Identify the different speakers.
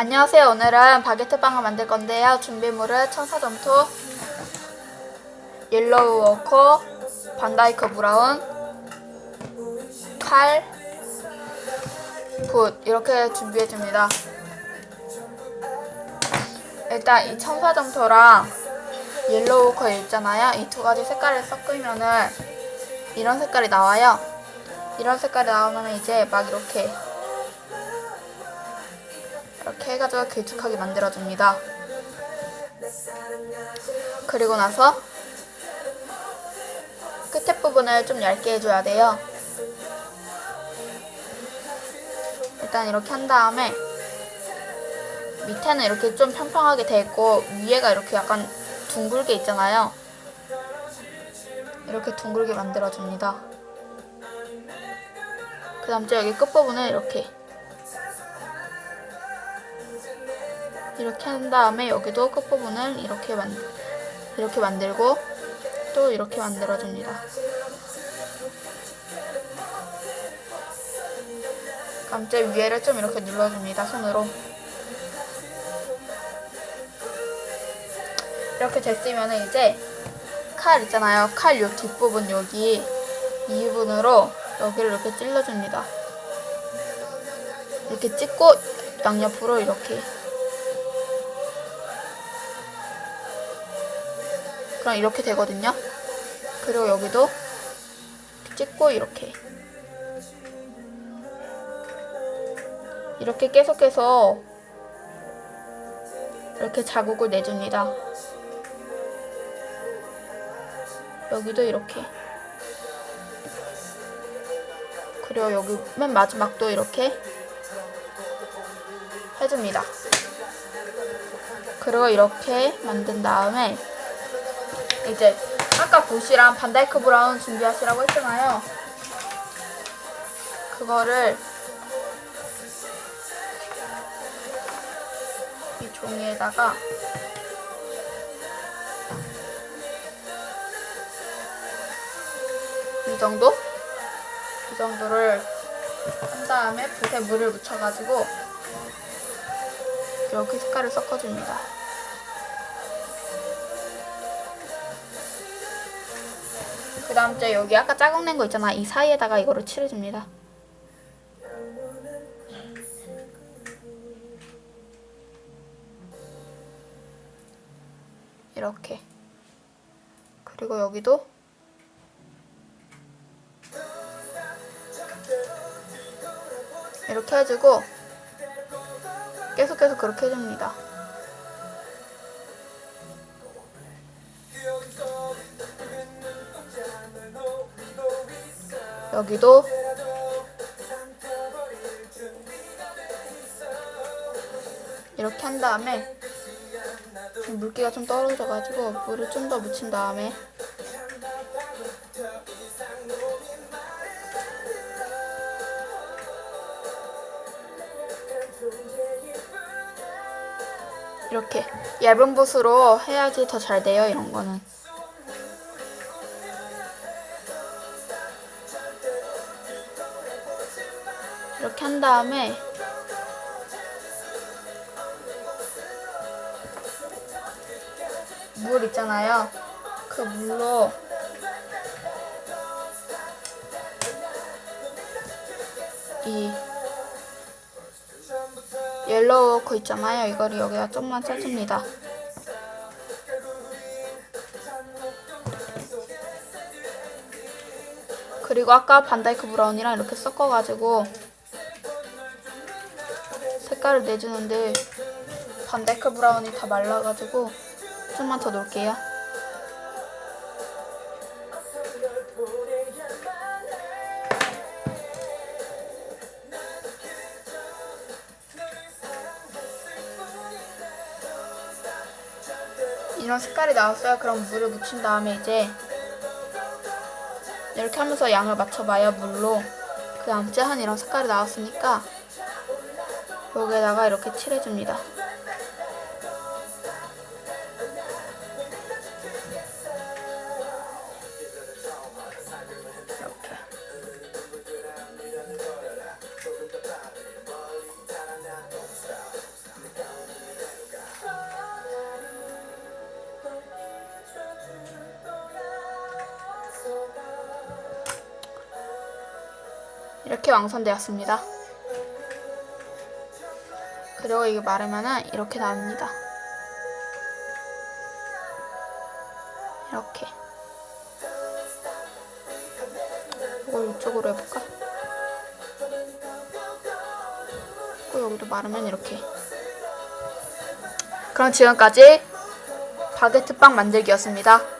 Speaker 1: 안녕하세요. 오늘은 바게트 빵을 만들 건데요. 준비물은 천사점토, 옐로우 워커, 반다이크 브라운, 칼, 붓 이렇게 준비해 줍니다. 일단 이 천사점토랑 옐로우 워커 있잖아요. 이 두 가지 색깔을 섞으면은 이런 색깔이 나와요. 이런 색깔이 나오면 이제 막 이렇게 이렇게 해가지고 길쭉하게 만들어줍니다. 그리고 나서 끝에 부분을 좀 얇게 해줘야 돼요. 일단 이렇게 한 다음에 밑에는 이렇게 좀 평평하게 돼 있고 위에가 이렇게 약간 둥글게 있잖아요. 이렇게 둥글게 만들어줍니다. 그 다음 에 여기 끝부분을 이렇게 이렇게 한 다음에 여기도 끝부분을 이렇게 만 이렇게 만들고 또 이렇게 만들어 줍니다. 감째 위에를 좀 이렇게 눌러줍니다. 손으로. 이렇게 됐으면 이제 칼 있잖아요. 칼 요 뒷부분 여기 이 부분으로 여기를 이렇게 찔러줍니다. 이렇게 찍고 양옆으로 이렇게 그럼 이렇게 되거든요. 그리고 여기도 찍고 이렇게 이렇게 계속해서 이렇게 자국을 내줍니다. 여기도 이렇게 그리고 여기 맨 마지막도 이렇게 해줍니다. 그리고 이렇게 만든 다음에 이제 아까 붓이랑 반다이크 브라운 준비하시라고 했잖아요. 그거를 이 종이에다가 이 정도? 이 정도를 한 다음에 붓에 물을 묻혀가지고 이렇게 색깔을 섞어줍니다. 그 다음 에 여기 아까 짜국 낸 거 있잖아. 이 사이에다가 이거를 칠해줍니다. 이렇게. 그리고 여기도 이렇게 해주고 계속해서 그렇게 해줍니다. 여기도 이렇게 한 다음에 좀 물기가 좀 떨어져가지고 물을 좀 더 묻힌 다음에 이렇게 얇은 붓으로 해야지 더 잘 돼요 이런 거는 이렇게 한 다음에 물 있잖아요. 그 물로 이 옐로우 거 있잖아요. 이거를 여기다 좀만 쳐줍니다. 그리고 아까 반다이크 브라운이랑 이렇게 섞어가지고 색깔을 내주는데 반다이크 브라운이 다 말라가지고 좀만 더 놓을게요. 이런 색깔이 나왔어요. 그럼 물을 묻힌 다음에 이제 이렇게 하면서 양을 맞춰봐요 물로 그 다음 한 이런 색깔이 나왔으니까 여기에다가 이렇게 칠해줍니다. 이렇게. 이렇게 완성되었습니다. 그리고 이게 마르면은 이렇게 나옵니다. 이렇게. 이걸 이쪽으로 해볼까? 또 여기도 마르면 이렇게. 그럼 지금까지 바게트 빵 만들기였습니다.